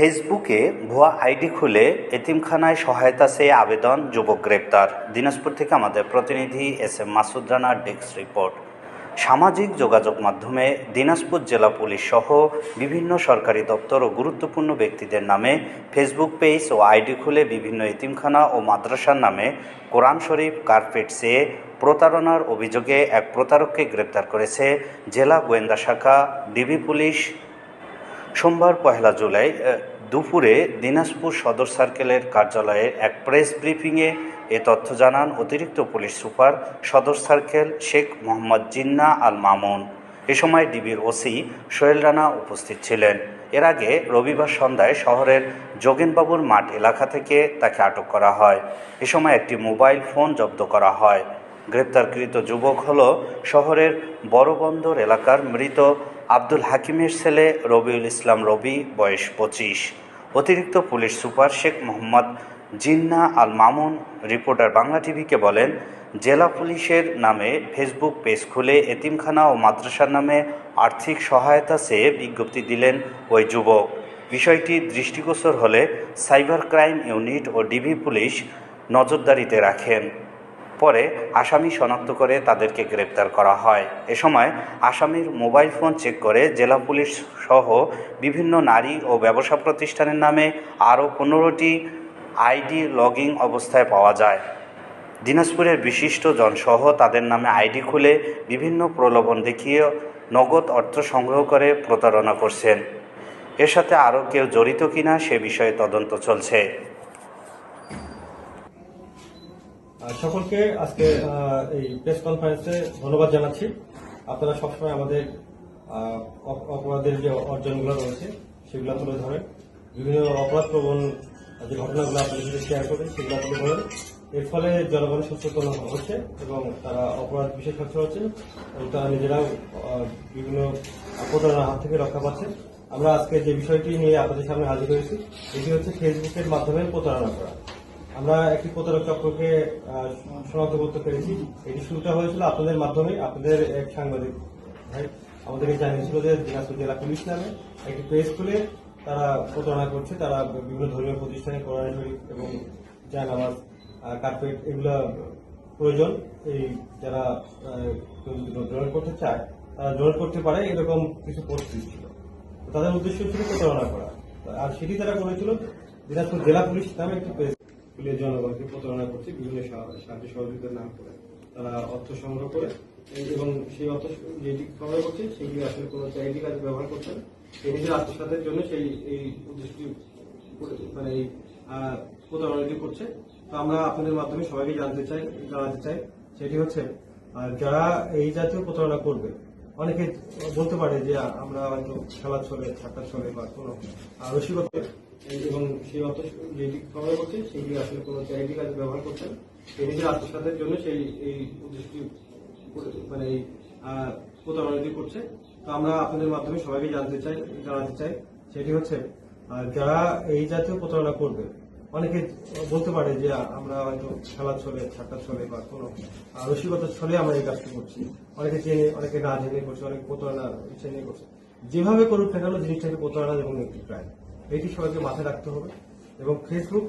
ফেসবুকে ভুয়া আইডি খুলে এতিমখানায় সহায়তা চেয়ে আবেদন, যুবক গ্রেপ্তার। দিনাজপুর থেকে আমাদের প্রতিনিধি এস এম মাসুদ রানার ডেস্ক রিপোর্ট। সামাজিক যোগাযোগ মাধ্যমে দিনাজপুর জেলা পুলিশ সহ বিভিন্ন সরকারি দপ্তর ও গুরুত্বপূর্ণ ব্যক্তিদের নামে ফেসবুক পেজ ও আইডি খুলে বিভিন্ন এতিমখানা ও মাদ্রাসার নামে কোরআন শরীফ কার্পেট চেয়ে প্রতারণার অভিযোগে এক প্রতারককে গ্রেপ্তার করেছে জেলা গোয়েন্দা শাখা, ডিবি পুলিশ সোমবার পহেলা জুলাই দুপুরে দিনাজপুর সদর সার্কেলের কার্যালয়ে এক প্রেস ব্রিফিংয়ে এ তথ্য জানান অতিরিক্ত পুলিশ সুপার সদর সার্কেল শেখ মোহাম্মদ জিন্না আল মামুন। এ সময় ডিবির ওসি সোহেল রানা উপস্থিত ছিলেন। এর আগে রবিবার সন্ধ্যায় শহরের যোগেনবাবুর মাঠ এলাকা থেকে তাকে আটক করা হয়। এ সময় একটি মোবাইল ফোন জব্দ করা হয়। গ্রেপ্তারকৃত যুবক হল শহরের বড়বন্দর এলাকার মৃত আব্দুল হাকিমের ছেলে রবিউল ইসলাম রবি, বয়স পঁচিশ। অতিরিক্ত police super Sheikh Mohammad Jinnah Al Mamun, reporter Bangla টিভিকে বলেন, জেলা পুলিশের নামে ফেসবুক পেজ খুলে এতিমখানা ও মাদ্রাসার নামে আর্থিক সহায়তা চেয়ে বিজ্ঞপ্তি দিলেন ওই যুবক। বিষয়টি দৃষ্টিগোচর হলে সাইবার ক্রাইম ইউনিট ও ডিবি পুলিশ নজরদারিতে রাখেন। পরে আসামি শনাক্ত করে তাদেরকে গ্রেপ্তার করা হয়। এ সময় আসামির মোবাইল ফোন চেক করে জেলা পুলিশ সহ বিভিন্ন নারী ও ব্যবসা প্রতিষ্ঠানের নামে আরও পনেরোটি আইডি লগিং অবস্থায় পাওয়া যায়। দিনাজপুরের বিশিষ্ট জনসহ তাদের নামে আইডি খুলে বিভিন্ন প্রলোভন দেখিয়ে নগদ অর্থ সংগ্রহ করে প্রতারণা করছেন। এর সাথে আরও কেউ জড়িত কিনা সে বিষয়ে তদন্ত চলছে আর সকলকে আজকে এই প্রেস কনফারেন্সে ধন্যবাদ জানাচ্ছি। আপনারা সবসময় আমাদের অপরাধের যে অর্জনগুলো রয়েছে, সেগুলো তুলে ধরেন। বিভিন্ন অপরাধ প্রবণ যে ঘটনাগুলো আপনাদের সাথে শেয়ার করেন সেগুলো তুলে ধরেন। এর ফলে জনগণ সচেতন হচ্ছে এবং তারা অপরাধ বিশেষ সচেতন হচ্ছে এবং তারা নিজেরাও বিভিন্ন প্রতারণার হাত থেকে রক্ষা পাচ্ছে। আমরা আজকে যে বিষয়টি নিয়ে আপনাদের সামনে হাজির হয়েছি এটি হচ্ছে ফেসবুকের মাধ্যমে প্রতারণা করা। আমরা একটি প্রতারক চক্রকে শনাক্ত করতে পেরেছি এটি শুরুটা হয়েছিল আপনাদের মাধ্যমে, আপনাদের এক সাংবাদিক ভাই আমাদেরকে জানিয়েছিল যে দিনাজপুর জেলা পুলিশ নামে একটি পেজ খুলে তারা প্রতারণা করছে, তারা বিভিন্ন ধর্মীয় প্রতিষ্ঠানে কোরআন শরীফ এবং জায়নামাজ কার্পেট এগুলো প্রয়োজন। এই যারা ডোনেট করতে চায়, তারা ডোনেট করতে পারে, এরকম কিছু পোস্ট ছিল। তাদের উদ্দেশ্য ছিল প্রতারণা করা। আর সেটি তারা করেছিল দিনাজপুর জেলা পুলিশ নামে একটি খুলে জনগণকে প্রতারণা করছে, বিভিন্ন সা- সাহায্য সহযোগিতার নাম করে তারা অর্থ সংগ্রহ করে। এবং সেই অর্থ যেটি সংগ্রহ করছে, সেগুলি আসলে কোনো চ্যারিটি কাজে ব্যবহার করছে না। এই নিজের আত্মসাতের জন্য সেই, এই উদ্দেশ্যটি মানে এই প্রতারণাটি করছে। তো আমরা আপনাদের মাধ্যমে সবাইকে জানতে চাই, জানাতে চাই, সেটি হচ্ছে যারা এই জাতীয় প্রতারণা করবে অনেকে বলতে পারে যে আমরা হয়তো খেলা চলে থাকার চলে বা কোনো রসিকতা এবং সেই অর্থ যেটি সংগ্রহ করছে সেগুলি আসলে কোনো চ্যারিটি কাজে ব্যবহার করছেন নিজের আত্মসাতের জন্য সেই, এই উদ্দেশ্যটি মানে এই প্রতারণাটি করছে। তো আমরা আপনাদের মাধ্যমে সবাইকে জানতে চাই, জানাতে চাই, সেটি হচ্ছে যারা এই জাতীয় প্রতারণা করবে অনেকে বলতে পারে যে আমরা হয়তো খেলা ছলে ছাড়টা ছলে বা কোনো রসিকতা ছলে আমরা এই কাজটি করছি। অনেকে চেনে, অনেকে না জেনে করছে, অনেকে প্রতারণা ইচ্ছে নিয়ে করছে। যেভাবে করুক না কেন, জিনিসটাকে প্রতারণা এবং একটি প্রায় এটি সবাইকে মাথায় রাখতে হবে। এবং ফেসবুক